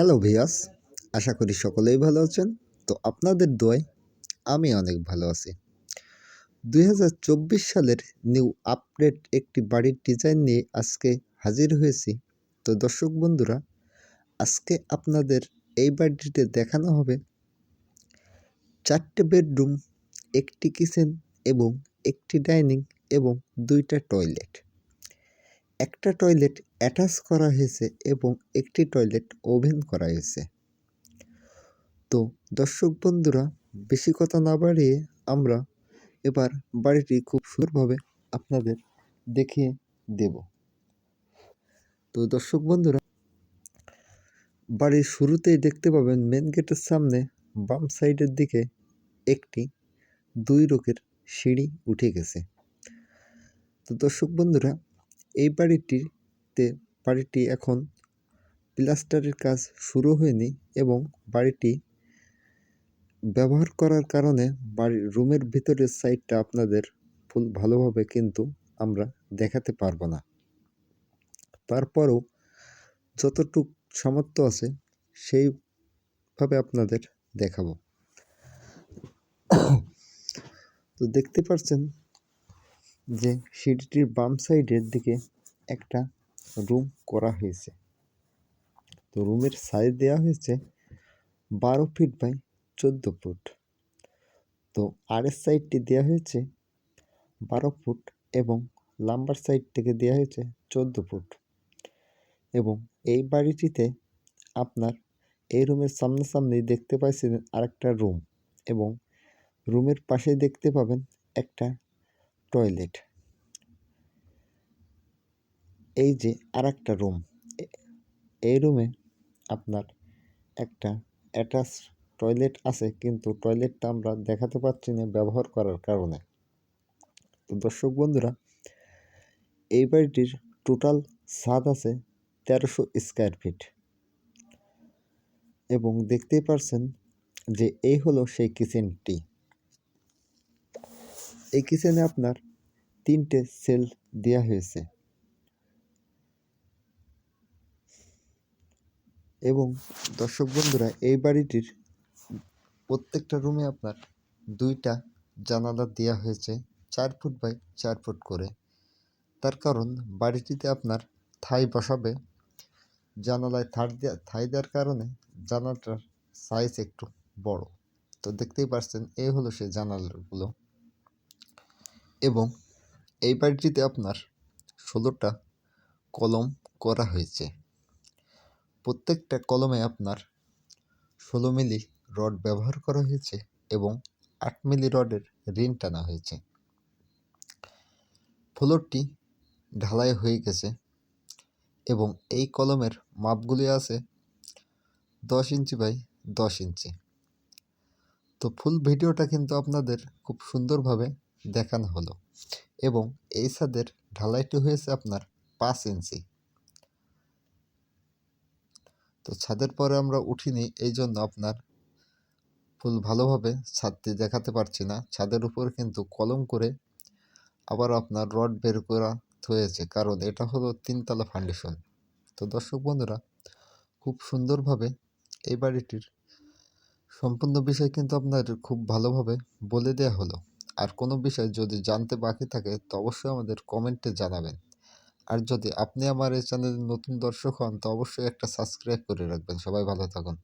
Hello ভিয়াস আশা করি সকলেই ভালো আছেন। তো আপনাদের দোয়ায় আমি অনেক ভালো আছি। দুই হাজার চব্বিশ সালের নিউ আপডেট একটি বাড়ির ডিজাইন নিয়ে আজকে হাজির হয়েছি। তো দর্শক বন্ধুরা, আজকে আপনাদের এই বাড়িটিতে দেখানো হবে চারটে বেডরুম একটি কিচেন এবং একটি ডাইনিং এবং দুইটা টয়লেট একটা টয়লেট অ্যাটাচ করা হয়েছে এবং একটি টয়লেট ওভেন করা হয়েছে। তো দর্শক বন্ধুরা, বেশি কথা না বাড়িয়ে আমরা এবার বাড়িটি খুব সুন্দরভাবে আপনাদের দেখিয়ে দেব। তো দর্শক বন্ধুরা, বাড়ির শুরুতেই দেখতে পাবেন মেন গেটের সামনে বাম সাইডের দিকে একটি দুই রোগের সিঁড়ি উঠে গেছে। তো দর্শক বন্ধুরা, এই বাড়িটিতে বাড়িটি এখন প্লাস্টারের কাজ শুরু হয়নি এবং বাড়িটি ব্যবহার করার কারণে বাড়ির রুমের ভিতরের সাইডটা আপনাদের ফুল ভালোভাবে কিন্তু আমরা দেখাতে পারব না। তারপরও যতটুক সামর্থ্য আছে সেইভাবে আপনাদের দেখাবো। তো দেখতে পাচ্ছেন যে সিঁড়িটির বাম সাইডের দিকে একটা রুম করা হয়েছে। তো রুমের সাইজ দেওয়া হয়েছে বারো ফিট বাই চোদ্দ ফুট তো আরের সাইডটি দেওয়া হয়েছে বারো ফুট এবং লাম্বার সাইড থেকে দেওয়া হয়েছে চোদ্দ ফুট এবং এই বাড়িটিতে আপনার এই রুমের সামনাসামনি দেখতে পাচ্ছেন আরেকটা রুম এবং রুমের পাশে দেখতে পাবেন একটা টয়লেট এই যে আর একটা রুম এই রুমে আপনার একটা অ্যাটাচ টয়লেট আছে, কিন্তু টয়লেটটা আমরা দেখাতে পাচ্ছি না ব্যবহার করার কারণে। তো দর্শক বন্ধুরা, এই বাড়িটির টোটাল ছাদ আছে তেরোশো স্কোয়ার ফিট এবং দেখতেই পারছেন যে এই হলো সেই কিচেনটি এই কিচেনে আপনার তিনটে সেল দেওয়া হয়েছে। এবং দর্শক বন্ধুরা, এই বাড়িটির প্রত্যেকটা রুমে আপনার দুইটা জানালা দেওয়া হয়েছে, চার ফুট বাই চার ফুট করে। তার কারণ বাড়িটিতে আপনার থাই বসাবে, জানালায় থার দেওয়া থাই দেওয়ার কারণে জানালাটার সাইজ একটু বড়। তো দেখতেই পাচ্ছেন এই হলো সেই জানালাগুলো। এবং এই বাড়িটিতে আপনার ষোলোটা কলম করা হয়েছে। প্রত্যেকটা কলমে আপনার ষোলো মিলি রড ব্যবহার করা হয়েছে এবং আট মিলি রডের রিন টানা হয়েছে। ফ্লোরটি ঢালাই হয়ে গেছে এবং এই কলমের মাপগুলি আছে দশ ইঞ্চি বাই দশ ইঞ্চি। তো ফুল ভিডিওটা কিন্তু আপনাদের খুব সুন্দরভাবে দেখানো হলো এবং এই ছাদের ঢালাইটি হয়েছে আপনার পাঁচ ইঞ্চি। তো ছাদের পরে আমরা উঠিনি এই জন্য আপনার ফুল ভালোভাবে ছাদটি দেখাতে পারছি না। ছাদের উপর কিন্তু কলম করে আবার আপনার রড বের করা হয়েছে, কারণ এটা হলো তিনতলা ফাউন্ডেশন। তো দর্শক বন্ধুরা, খুব সুন্দরভাবে এই বাড়িটির সম্পূর্ণ বিষয় কিন্তু আপনার খুব ভালোভাবে বলে দেওয়া হলো। আর কোনো বিষয় যদি জানতে বাকি থাকে, তো অবশ্যই আমাদের কমেন্টে জানাবেন। আর যদি আপনি আমার এই চ্যানেলের নতুন দর্শক হন, তো অবশ্যই একটা সাবস্ক্রাইব করে রাখবেন। সবাই ভালো থাকুন।